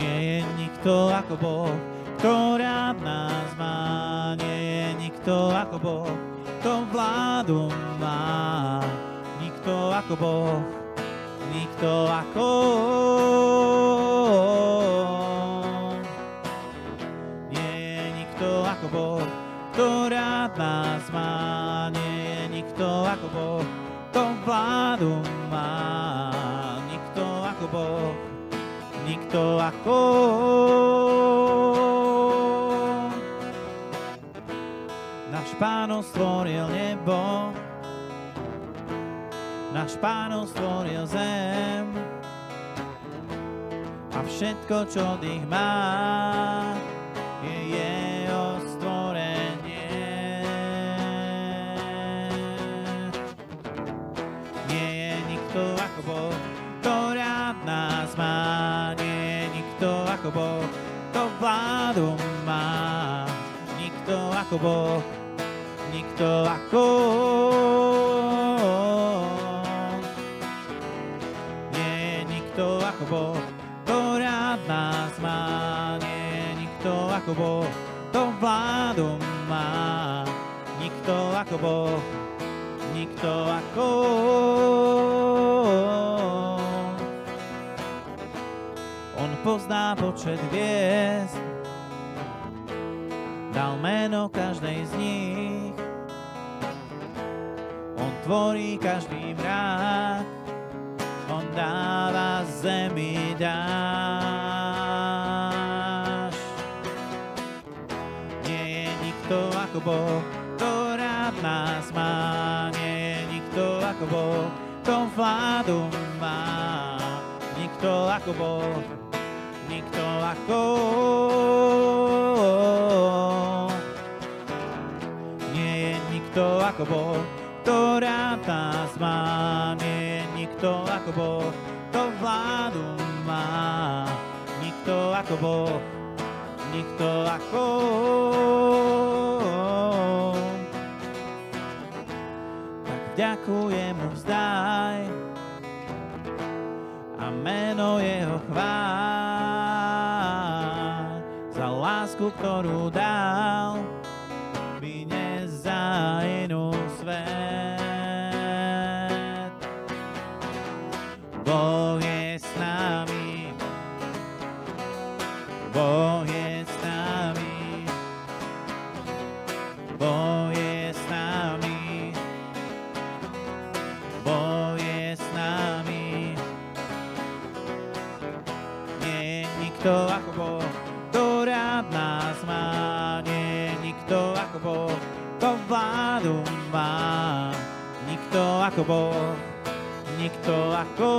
Nie je nikto ako Boh, kto rád nás má. Nie je nikto ako Boh, kto vládu má. Nikto ako Boh, nikto ako. Nie je nikto ako Boh, kto rád nás má. Nie je nikto ako Boh, kto vládu má. Nikto ako Boh, nikto ako. Náš Pánov stvoril nebo, náš Pánov stvoril zem a všetko, čo dých má, je jeho ako Boh, kto vládu má. Nikto ako Boh, nikto ako. Nie nikto ako Boh, kto rád nás má. Nie nikto ako Boh, kto vládu má. Nikto ako Boh, nikto ako On pozná počet hviezd, dal meno každej z nich. On tvorí každý mrak, on dáva zemi dáš. Nie je nikto ako Boh, kto rád nás má. Nie je nikto ako Boh, kto vládu má. Nikto ako Boh, nikto ako. Nie je nikto ako Boh, rád nás má. Nie je nikto ako Boh, kto vládu má. Nikto ako Boh, nikto ako. Tak ďakujem mu vzdaj a meno jeho chvál lásku, ktorú dal mi nezajnú svet. Boh je s nami, Boh je s nami, Boh je s nami, Boh je s nami. Nie nikto ako Boh, rád nás má. Nie nikto ako Boh, kto vládu má. Nikto ako Boh, nikto ako.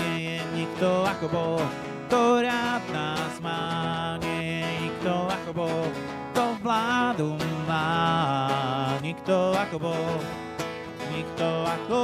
Nie je nikto ako Boh, kto rád nás má. Nie je nikto ako Boh, kto vládu má. Nikto ako Boh, nikto ako